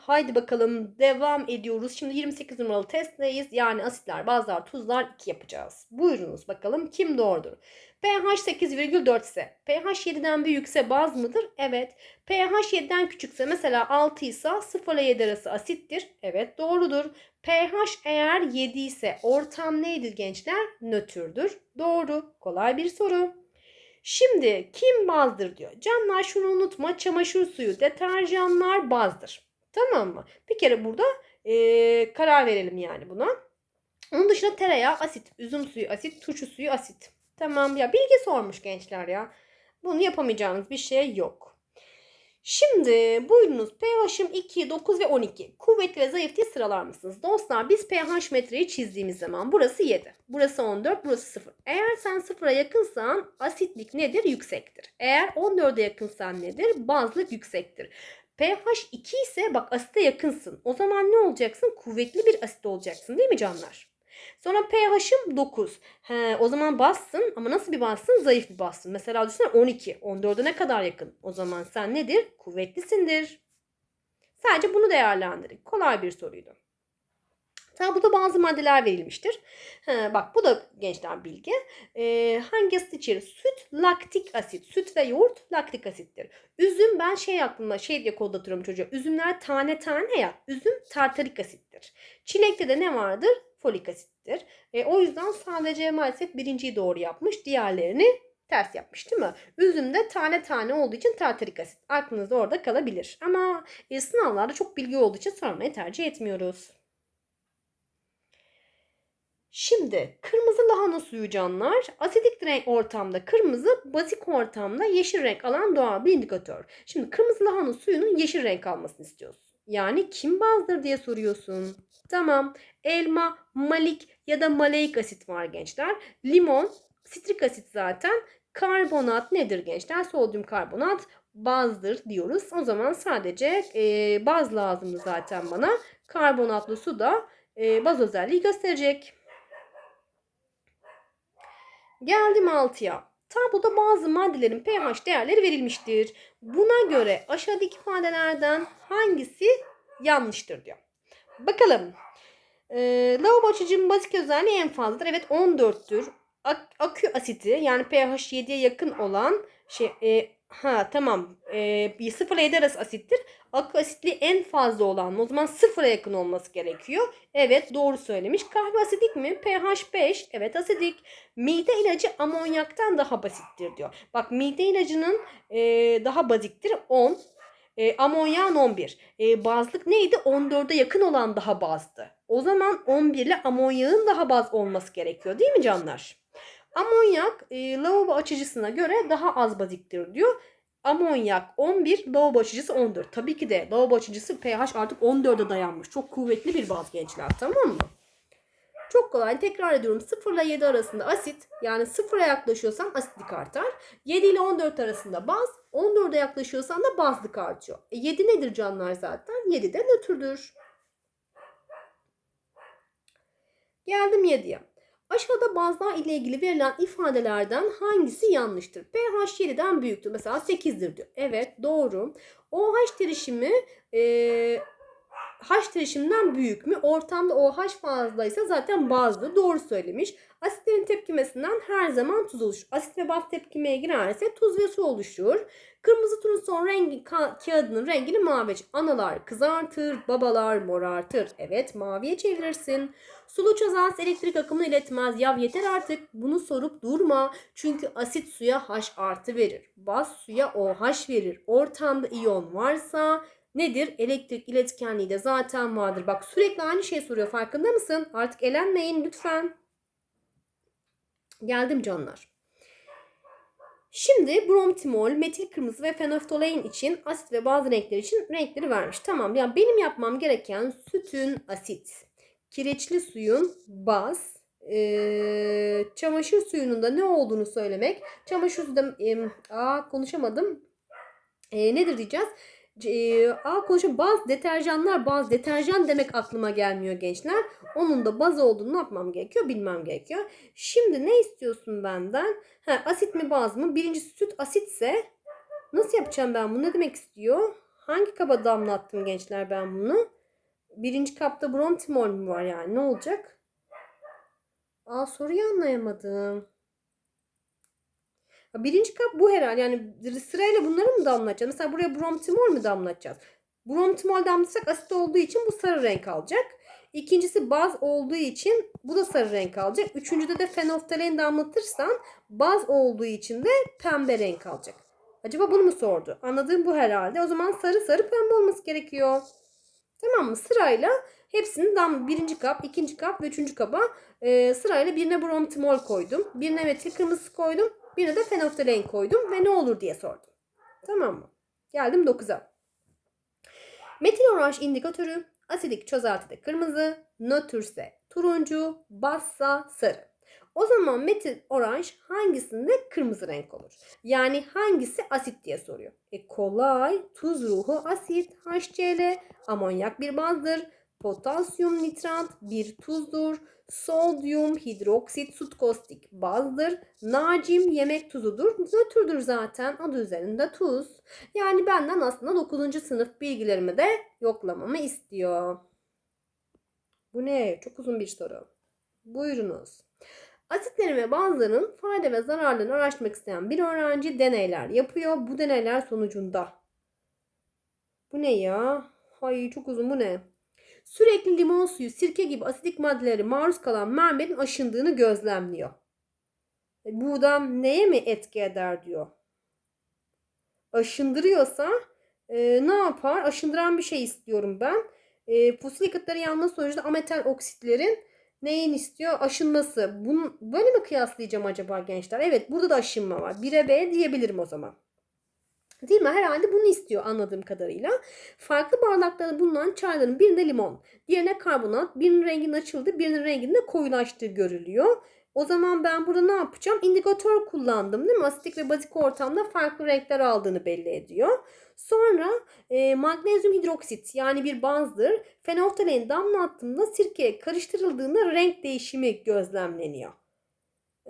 Haydi bakalım devam ediyoruz. Şimdi 28 numaralı testteyiz. Yani asitler, bazlar, tuzlar 2 yapacağız. Buyurunuz bakalım kim doğrudur? pH 8,4 ise pH 7'den büyükse baz mıdır? Evet. pH 7'den küçükse mesela 6 ise 0 ile 7 arası asittir. Evet doğrudur. pH eğer 7 ise ortam neydi gençler? Nötrdür. Doğru. Kolay bir soru. Şimdi kim bazdır diyor. Canlar şunu unutma. Çamaşır suyu, deterjanlar bazdır. Tamam mı? Bir kere burada eee, karar verelim yani buna. Onun dışında tereyağı asit, üzüm suyu asit, turşu suyu asit. Tamam ya bilgi sormuş gençler ya. Bunu yapamayacağınız bir şey yok. Şimdi buyurunuz pH'im 2, 9 ve 12. Kuvvetli ve zayıf diye sıralar mısınız? Dostlar biz pH metreyi çizdiğimiz zaman burası 7. Burası 14, burası 0. Eğer sen 0'a yakınsan asitlik nedir? Yüksektir. Eğer 14'e yakınsan nedir? Bazlık yüksektir. pH 2 ise bak asite yakınsın. O zaman ne olacaksın? Kuvvetli bir asit olacaksın değil mi canlar? Sonra pH'im 9. He, o zaman bassın ama nasıl bir bassın? Zayıf bir bassın. Mesela düşünsene 12. 14'e ne kadar yakın? O zaman sen nedir? Kuvvetlisindir. Sadece bunu değerlendirin. Kolay bir soruydu. Tabloda bazı maddeler verilmiştir. He, bak bu da gençler bilgi. Ee, hangi asit içerir? Süt, laktik asit. Süt ve yoğurt laktik asittir. Üzüm ben şey aklımda şey diye kodlatıyorum çocuğa. Üzümler tane tane ya. Üzüm tartarik asittir. Çilekte de ne vardır? Folik asittir. E, o yüzden sadece maalesef birinciyi doğru yapmış. Diğerlerini ters yapmış değil mi? Üzümde tane tane olduğu için tartarik asit. Aklınızda orada kalabilir. Ama e, sınavlarda çok bilgi olduğu için sormayı tercih etmiyoruz. Şimdi kırmızı lahana suyu canlar asidik renk ortamda kırmızı, bazik ortamda yeşil renk alan doğal bir indikatör. Şimdi kırmızı lahana suyunun yeşil renk almasını istiyorsun. Yani kim bazdır diye soruyorsun. Tamam. Elma, malik ya da maleik asit var gençler. Limon, sitrik asit zaten. Karbonat nedir gençler? Sodyum karbonat bazdır diyoruz. O zaman sadece e, baz lazımdı zaten bana. Karbonatlı su da e, baz özelliği gösterecek. Geldim 6'ya. Tabloda bazı maddelerin pH değerleri verilmiştir. Buna göre aşağıdaki ifadelerden hangisi yanlıştır diyor. Bakalım. Ee, lavabo açıcının bazik özelliği en fazladır. Evet 14'tür. Ak- akü asiti yani pH 7'ye yakın olan şey e, ha tamam e, 0 ile 7 arası asittir. Akü asitliği en fazla olan o zaman 0'a yakın olması gerekiyor. Evet doğru söylemiş. Kahve asidik mi? pH 5. Evet asidik. Mide ilacı amonyaktan daha basittir diyor. Bak mide ilacının e, daha baziktir 10. E, amonyan 11. E, bazlık neydi? 14'e yakın olan daha bazdı. O zaman 11 ile amonyağın daha baz olması gerekiyor değil mi canlar? Amonyak e, lavabo açıcısına göre daha az baziktir diyor. Amonyak 11, lavabo açıcısı 14. Tabii ki de lavabo açıcısı pH artık 14'e dayanmış. Çok kuvvetli bir baz gençler tamam mı? Çok kolay. Tekrar ediyorum. 0 ile 7 arasında asit yani 0'a yaklaşıyorsan asitlik artar. 7 ile 14 arasında baz. 14'e yaklaşıyorsan da bazlık artıyor. E 7 nedir canlar zaten? 7 de nötrdür. Geldim 7'ye. Aşağıda bazlar ile ilgili verilen ifadelerden hangisi yanlıştır? pH 7'den büyüktür. Mesela 8'dir diyor. Evet doğru. OH derişimi e, H derişiminden büyük mü? Ortamda OH fazlaysa zaten bazlı. Doğru söylemiş. Asitlerin tepkimesinden her zaman tuz oluşur. Asit ve baz tepkimeye girerse tuz ve su oluşur. Kırmızı turunson rengi ka- kağıdının rengini mavi. Analar kızartır, babalar morartır. Evet maviye çevirirsin. Sulu çözans elektrik akımını iletmez. Ya yeter artık bunu sorup durma. Çünkü asit suya H artı verir. Baz suya OH verir. Ortamda iyon varsa nedir? Elektrik iletkenliği de zaten vardır. Bak sürekli aynı şey soruyor farkında mısın? Artık elenmeyin lütfen. Geldim canlar. Şimdi bromtimol, metil kırmızı ve fenolftalein için asit ve bazı renkler için renkleri vermiş. Tamam ya benim yapmam gereken sütün asit, kireçli suyun baz, ee, çamaşır suyunun da ne olduğunu söylemek. Çamaşır suyu da e, aa konuşamadım. E, nedir diyeceğiz? Aa konuşalım. Bazı deterjanlar bazı deterjan demek aklıma gelmiyor gençler. Onun da baz olduğunu ne yapmam gerekiyor bilmem gerekiyor. Şimdi ne istiyorsun benden? Ha, asit mi baz mı? Birincisi süt asitse nasıl yapacağım ben bunu? Ne demek istiyor? Hangi kaba damlattım gençler ben bunu? Birinci kapta bromtimol mu var yani? Ne olacak? Aa soruyu anlayamadım. Birinci kap bu herhalde. Yani sırayla bunları mı damlatacağız? Mesela buraya bromtimol mu damlatacağız? Bromtimol damlatacak asit olduğu için bu sarı renk alacak. İkincisi baz olduğu için bu da sarı renk alacak. Üçüncüde de fenoftalen damlatırsan baz olduğu için de pembe renk alacak. Acaba bunu mu sordu? Anladığım bu herhalde. O zaman sarı sarı pembe olması gerekiyor. Tamam mı? Sırayla hepsini dam birinci kap, ikinci kap ve üçüncü kaba e, sırayla birine bromtimol koydum. Birine metil kırmızısı koydum. Birine de fenoftalen koydum ve ne olur diye sordum. Tamam mı? Geldim 9'a. Metil oranj indikatörü asidik çözeltide kırmızı, nötrse turuncu, bassa sarı. O zaman metil oranj hangisinde kırmızı renk olur? Yani hangisi asit diye soruyor. E kolay, tuz ruhu asit, HCl, amonyak bir bazdır, potasyum nitrat bir tuzdur, sodyum hidroksit sutkostik bazdır, nacim yemek tuzudur, nötrdür zaten adı üzerinde tuz. Yani benden aslında 9. sınıf bilgilerimi de yoklamamı istiyor. Bu ne? Çok uzun bir soru. Buyurunuz. Asitlerin ve bazılarının fayda ve zararlarını araştırmak isteyen bir öğrenci deneyler yapıyor. Bu deneyler sonucunda. Bu ne ya? Hay çok uzun bu ne? Sürekli limon suyu, sirke gibi asidik maddelere maruz kalan mermerin aşındığını gözlemliyor. E, buradan neye mi etki eder diyor. Aşındırıyorsa e, ne yapar? Aşındıran bir şey istiyorum ben. E, fosil yakıtları yanma sonucunda ametal oksitlerin neyin istiyor? Aşınması. Bunu böyle mi kıyaslayacağım acaba gençler? Evet burada da aşınma var. 1'e B diyebilirim o zaman. Değil mi? Herhalde bunu istiyor anladığım kadarıyla. Farklı bardaklarda bulunan çayların birinde limon, diğerine karbonat, birinin renginin açıldığı, birinin renginin de koyulaştığı görülüyor. O zaman ben burada ne yapacağım? İndikatör kullandım değil mi? Asitik ve bazik ortamda farklı renkler aldığını belli ediyor. Sonra e, magnezyum hidroksit yani bir bazdır. Fenoftalen damlattığında sirkeye karıştırıldığında renk değişimi gözlemleniyor.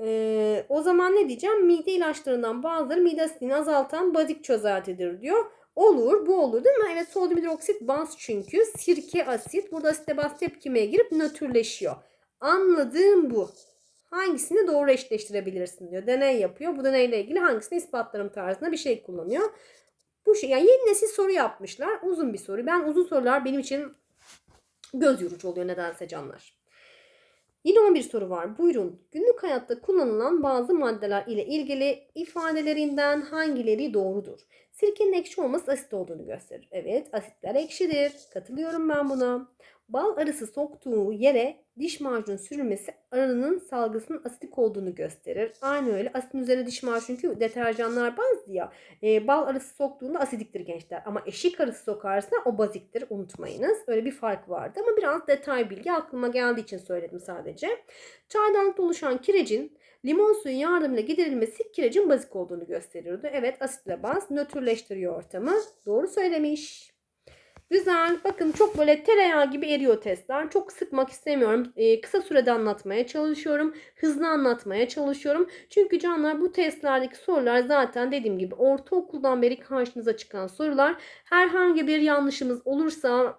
Ee, o zaman ne diyeceğim? Mide ilaçlarından bazıları mide asitini azaltan bazik çözeltidir diyor. Olur bu olur değil mi? Evet sodyum hidroksit baz çünkü. Sirke asit. Burada asite baz tepkimeye girip nötrleşiyor. Anladığım bu. Hangisini doğru eşleştirebilirsin diyor. Deney yapıyor. Bu deneyle ilgili hangisini ispatlarım tarzında bir şey kullanıyor. Bu şey yani yeni nesil soru yapmışlar. Uzun bir soru. Ben uzun sorular benim için göz yorucu oluyor nedense canlar. Yine 11 soru var. Buyurun. Günlük hayatta kullanılan bazı maddeler ile ilgili ifadelerinden hangileri doğrudur? Sirkenin ekşi olması asit olduğunu gösterir. Evet, asitler ekşidir. Katılıyorum ben buna. Bal arısı soktuğu yere diş macunu sürülmesi arının salgısının asitik olduğunu gösterir. Aynı öyle. Asitin üzerine diş macunu çünkü deterjanlar bazlı ya. E, bal arısı soktuğunda asidiktir gençler. Ama eşik arısı sokarsa o baziktir. Unutmayınız. Öyle bir fark vardı. Ama biraz detay bilgi aklıma geldiği için söyledim sadece. Çaydanlıkta oluşan kirecin limon suyu yardımıyla giderilmesi kirecin bazik olduğunu gösteriyordu. Evet asitle baz nötrleştiriyor ortamı. Doğru söylemiş. Güzel. Bakın çok böyle tereyağı gibi eriyor testler. Çok sıkmak istemiyorum. Ee, kısa sürede anlatmaya çalışıyorum. Hızlı anlatmaya çalışıyorum. Çünkü canlar bu testlerdeki sorular zaten dediğim gibi ortaokuldan beri karşınıza çıkan sorular. Herhangi bir yanlışımız olursa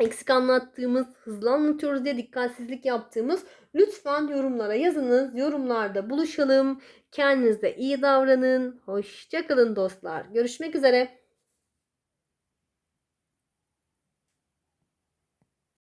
eksik anlattığımız, hızlı anlatıyoruz diye dikkatsizlik yaptığımız lütfen yorumlara yazınız. Yorumlarda buluşalım. Kendinize iyi davranın. Hoşçakalın dostlar. Görüşmek üzere.